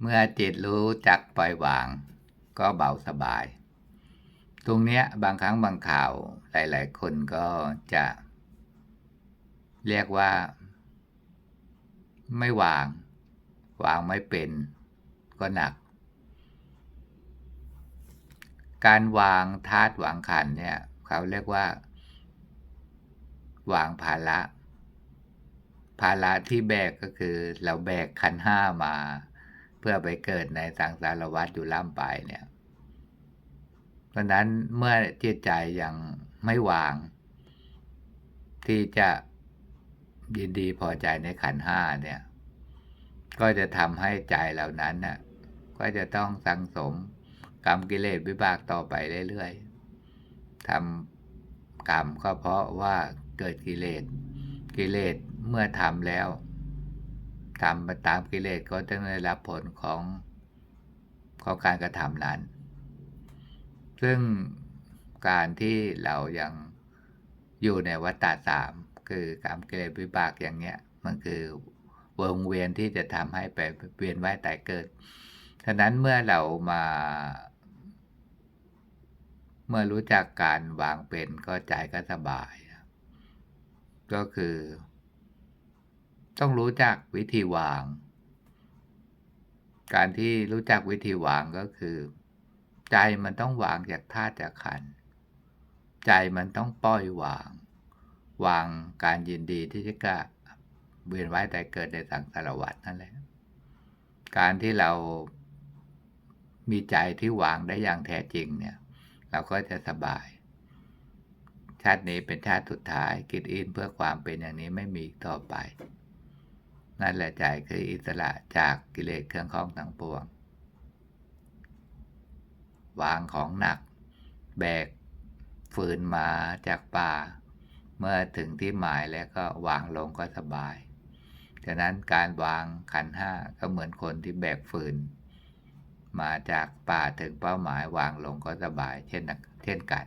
เมื่อจิตรู้จักปล่อยวาง ก็เบาสบาย ตรงเนี้ยบางครั้งบางข่าวหลาย ๆ คนก็จะ เรียกว่า ไม่วาง วางไม่เป็น ก็หนัก การวางธาตุวางขันเนี่ยเขาเรียกว่า วางภาระภาระที่แบกก็คือ เราแบกขันห้ามา พื่อไปเกิดในสังสารวัฏอยู่ล่ำไปเนี่ย เพราะนั้นเมื่อจิตใจยังไม่วาง ที่จะยินดีพอใจในขันห้าเนี่ย ก็จะทำให้ใจเหล่านั้นน่ะก็จะต้องสังสมกรรมกิเลสวิบากต่อไปเรื่อยๆทำกรรมก็เพราะว่าเกิดกิเลส กิเลสเมื่อทำแล้ว ทำไปตามกิเลสก็จะได้รับผลของของการกระทำนั้น ซึ่งการที่เรายังอยู่ในวัฏฏะสามคือกรรมกิเลสวิบากอย่างเนี้ย มันคือวงเวียนที่จะทำให้ไปเวียนว่ายตายเกิดฉะนั้นเมื่อเรามา เมื่อรู้จักการวางเป็นก็ใจก็สบาย ก็คือ ต้องรู้จักวิธีวาง การที่รู้จักวิธีวางก็คือ ใจมันต้องวางจากธาตุจากขัน ใจมันต้องปล่อยวาง วางการยินดีที่จะกะเวียนว่ายแต่เกิดในสังสารวัฏนั่นแหละ การที่เรามีใจที่วางได้อย่างแท้จริงเนี่ย เราก็จะสบาย ชาตินี้เป็นชาติสุดท้าย กิจอินเพื่อความเป็นอย่างนี้ไม่มีอีกต่อไป นั่นแหละใจคืออิสระจากกิเลสเครื่องข้องทั้งปวง วางของหนัก แบกฟืนมาจากป่า เมื่อถึงที่หมายแล้วก็วางลงก็สบายฉะนั้นการวางขันห้าก็เหมือนคนที่แบกฟืน มาจากป่าถึงเป้าหมายวางลงก็สบายเช่นเช่นกัน